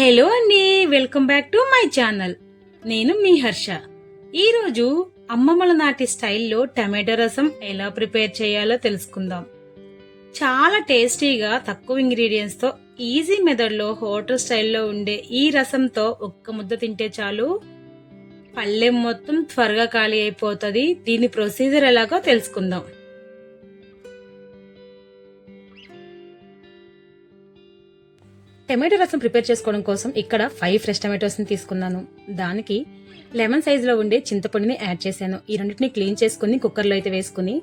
Hello అండి welcome back to my channel. నేను మీ హర్ష. ఈరోజు అమ్మమ్మల నాటి స్టైల్లో టమాటో రసం ఎలా ప్రిపేర్ చేయాలో తెలుసుకుందాం. చాలా టేస్టీగా తక్కువ ఇంగ్రీడియంట్స్తో ఈజీ మెథడ్లో హోటల్ స్టైల్లో ఉండే ఈ రసంతో ఒక్క ముద్ద తింటే చాలు. పళ్ళెం మొత్తం త్వరగా ఖాళీ అయిపోతుంది. దీని ప్రొసీజర్ ఎలాగో తెలుసుకుందాం. టమాటో రసం ప్రిపేర్ చేసుకోవడం కోసం ఇక్కడ ఫైవ్ ఫ్రెష్ టమాటోస్ని తీసుకున్నాను. దానికి లెమన్ సైజులో ఉండే చింతపండుని యాడ్ చేశాను. ఈ రెండింటిని క్లీన్ చేసుకుని కుక్కర్లో అయితే వేసుకుని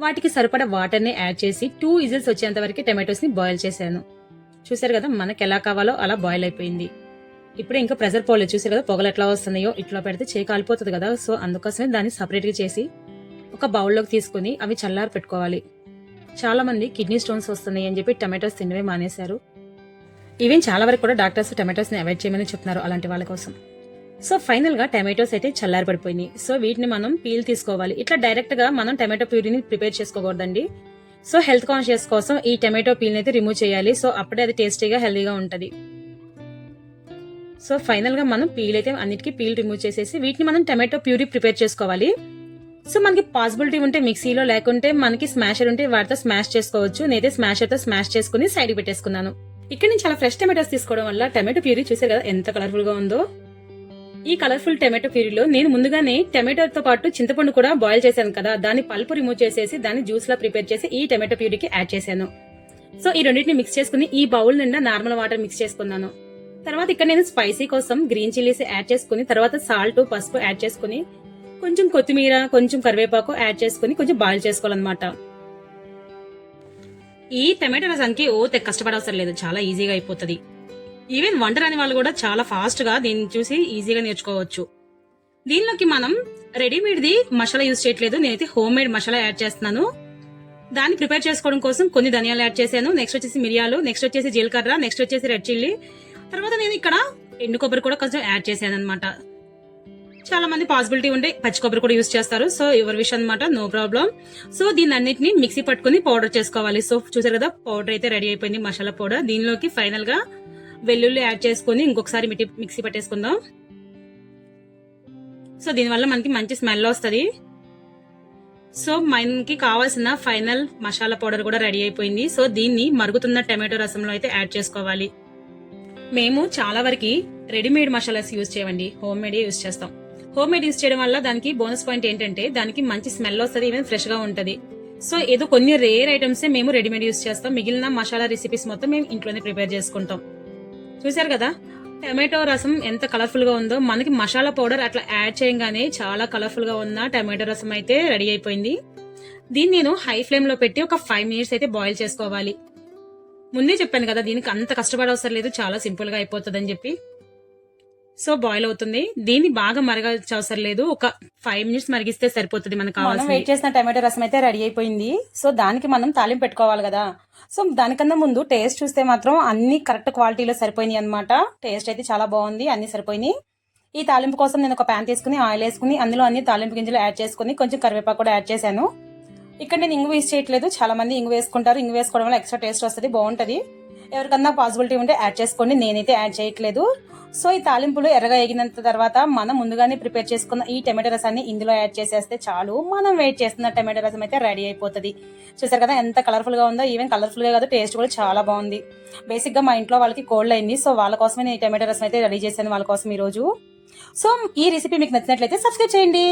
వాటికి సరిపడా వాటర్ని యాడ్ చేసి టూ విజిల్స్ వచ్చేంత వరకు టమాటోస్ని బాయిల్ చేశాను. చూసారు కదా మనకి ఎలా కావాలో అలా బాయిల్ అయిపోయింది. ఇప్పుడు ఇంకా ప్రెజర్ పోలేదు. చూసారు కదా పొగలు ఎట్లా వస్తున్నాయో ఇట్లా పెడితే చేయి కాలిపోతుంది కదా. సో అందుకోసమే దాన్ని సపరేట్గా చేసి ఒక బౌల్లోకి తీసుకుని అవి చల్లారి పెట్టుకోవాలి చాలా మంది కిడ్నీ స్టోన్స్ వస్తున్నాయి అని చెప్పి టమాటోస్ తినవే మానేశారు. ఈవెన్ చాలా వరకు కూడా డాక్టర్స్ టమాటోస్ని అవాయిడ్ చేయమని చెప్తున్నారు అలాంటి వాళ్ళ కోసం. సో ఫైనల్గా టమాటోస్ అయితే చల్లారి పడిపోయినాయి సో వీటిని మనం పీల్ తీసుకోవాలి. ఇట్లా డైరెక్ట్గా మనం టమాటో ప్యూరీని ప్రిపేర్ చేసుకోకూడదండి. సో హెల్త్ కాన్షియస్ కోసం ఈ టమాటో పీల్ని అయితే రిమూవ్ చేయాలి. సో అప్పుడే అది టేస్టీగా హెల్దీగా ఉంటుంది. సో ఫైనల్గా మనం పీల్ అయితే అన్నిటికీ పీల్ రిమూవ్ చేసేసి వీటిని మనం టమాటో ప్యూరీ ప్రిపేర్ చేసుకోవాలి. సో మనకి పాసిబిలిటీ ఉంటే మిక్సీలో లేకుంటే మనకి స్మాషర్ ఉంటే వాటితో స్మాష్ చేసుకోవచ్చు. నేనైతే స్మాషర్తో స్మాష్ చేసుకుని సైడ్ పెట్టేసుకున్నాను. ఇక్కడ నేను చాలా ఫ్రెష్ టమాటోస్ తీసుకోవడం వల్ల టమాటో ప్యూరీ చూసారు కదా ఎంత కలర్ఫుల్గా ఉందో. ఈ కలర్ఫుల్ టమాటో ప్యూరీలో నేను ముందుగానే టమాటోతో పాటు చింతపండు కూడా బాయిల్ చేశాను కదా దాని పల్పు రిమూవ్ చేసేసి దాన్ని జ్యూస్ లా ప్రిపేర్ చేసి ఈ టమాటో ప్యూరీకి యాడ్ చేశాను. సో ఈ రెండింటిని మిక్స్ చేసుకుని ఈ బౌల్ నిండా నార్మల్ వాటర్ మిక్స్ చేసుకున్నాను. తర్వాత ఇక్కడ నేను స్పైసీ కోసం గ్రీన్ చిల్లీస్ యాడ్ చేసుకుని తర్వాత సాల్ట్ పసుపు యాడ్ చేసుకుని కొంచెం కొత్తిమీర కొంచెం కరివేపాకు యాడ్ చేసుకుని కొంచెం బాయిల్ చేసుకోవాలన్నమాట. ఈ టమాటో రసానికి ఓ తెగ కష్టపడవసరం లేదు. చాలా ఈజీగా అయిపోతుంది. ఈవెన్ వంట రాని వాళ్ళు కూడా చాలా ఫాస్ట్గా దీన్ని చూసి ఈజీగా నేర్చుకోవచ్చు. దీనిలోకి మనం రెడీమేడ్ది మసాలా యూజ్ చేయట్లేదు. నేనైతే హోమ్ మేడ్ మసాలా యాడ్ చేస్తున్నాను. దాన్ని ప్రిపేర్ చేసుకోవడం కోసం కొన్ని ధనియాలు యాడ్ చేశాను. నెక్స్ట్ వచ్చేసి మిరియాలు నెక్స్ట్ వచ్చేసి జీలకర్ర నెక్స్ట్ వచ్చేసి రెడ్ చిల్లీ తర్వాత నేను ఇక్కడ ఎండు కొబ్బరి కూడా కొంచెం యాడ్ చేశాను అనమాట చాలా మంది పాసిబిలిటీ ఉండే పచ్చి కొబ్బరి కూడా యూస్ చేస్తారు. సో ఎవరి విషయం అనమాట నో ప్రాబ్లం. సో దీని అన్నిటిని మిక్సీ పట్టుకుని పౌడర్ చేసుకోవాలి. సో చూసారు కదా పౌడర్ అయితే రెడీ అయిపోయింది మసాలా పౌడర్. దీనిలోకి ఫైనల్గా వెల్లుల్లి యాడ్ చేసుకుని ఇంకొకసారి మిక్సీ పట్టేసుకుందాం. సో దీనివల్ల మనకి మంచి స్మెల్ వస్తుంది. సో మనకి కావాల్సిన ఫైనల్ మసాలా పౌడర్ కూడా రెడీ అయిపోయింది. సో దీన్ని మరుగుతున్న టమాటో రసంలో అయితే యాడ్ చేసుకోవాలి. మేము చాలా వరకు రెడీమేడ్ మసాలాస్ యూజ్ చేయమండి. హోమ్ మేడ్ యూజ్ చేస్తాం. హోమ్ మేడ్ యూజ్ చేయడం వల్ల దానికి బోనస్ పాయింట్ ఏంటంటే దానికి మంచి స్మెల్ వస్తుంది ఈవెన్ ఫ్రెష్గా ఉంటుంది. సో ఏదో కొన్ని రేర్ ఐటమ్స్ మేము రెడీమేడ్ యూస్ చేస్తాం. మిగిలిన మసాలా రెసిపీస్ మొత్తం మేము ఇంట్లోనే ప్రిపేర్ చేసుకుంటాం. చూసారు కదా? టమాటో రసం ఎంత కలర్ఫుల్గా ఉందో. మనకి మసాలా పౌడర్ అట్లా యాడ్ చేయగానే చాలా కలర్ఫుల్గా ఉన్న టమాటో రసం అయితే రెడీ అయిపోయింది. దీన్ని నేను హై ఫ్లేమ్లో పెట్టి ఒక ఫైవ్ మినిట్స్ అయితే బాయిల్ చేసుకోవాలి. ముందే చెప్పాను కదా దీనికి అంత కష్టపడవసరం లేదు. చాలా సింపుల్గా అయిపోతుంది అని చెప్పి. సో బాయిల్ అవుతుంది. దీన్ని బాగా మరగాల్సిన అవసరం లేదు. ఒక ఫైవ్ మినిట్స్ మరిగిస్తే సరిపోతుంది మనకు మనం వెయిట్ చేసిన టమాటో రసం అయితే రెడీ అయిపోయింది. సో దానికి మనం తాలింపు పెట్టుకోవాలి కదా. సో దానికన్నా ముందు టేస్ట్ చూస్తే మాత్రం అన్ని కరెక్ట్ క్వాలిటీలో సరిపోయినాయి అనమాట టేస్ట్ అయితే చాలా బాగుంది అన్ని సరిపోయినాయి. ఈ తాలింపు కోసం నేను ఒక ప్యాన్ తీసుకుని ఆయిల్ వేసుకుని అందులో అన్ని తాలింపు గింజలు యాడ్ చేసుకుని కొంచెం కరివేపాకు కూడా యాడ్ చేశాను. ఇక్కడ నేను ఇంగు వేస్ట్ చేయట్లేదు. చాలా మంది ఇంగు వేసుకుంటారు. ఇంగు వేసుకోవడం వల్ల ఎక్స్ట్రా టేస్ట్ వస్తుంది బాగుంటది. ఎవరికన్నా పాసిబిలిటీ ఉంటే యాడ్ చేసుకోండి. నేనైతే యాడ్ చేయట్లేదు. సో ఈ తాలింపులు ఎర్రగా ఎగినంత తర్వాత మనం ముందుగానే ప్రిపేర్ చేసుకున్న ఈ టమాటో రసాన్ని ఇందులో యాడ్ చేసేస్తే చాలు. మనం వెయిట్ చేస్తున్న టమాటో రసం అయితే రెడీ అయిపోతుంది. చూసారు కదా ఎంత కలర్ఫుల్గా ఉందో ఈవెన్ కలర్ఫుల్గా కాదు టేస్ట్ కూడా చాలా బాగుంది. బేసిక్గా మా ఇంట్లో వాళ్ళకి కోల్డ్ అయింది సో వాళ్ళ కోసమే నేను ఈ టమాటో రసం అయితే రెడీ చేశాను వాళ్ళ కోసం ఈ రోజు సో ఈ రెసిపీ మీకు నచ్చినట్లయితే సబ్స్క్రైబ్ చేయండి.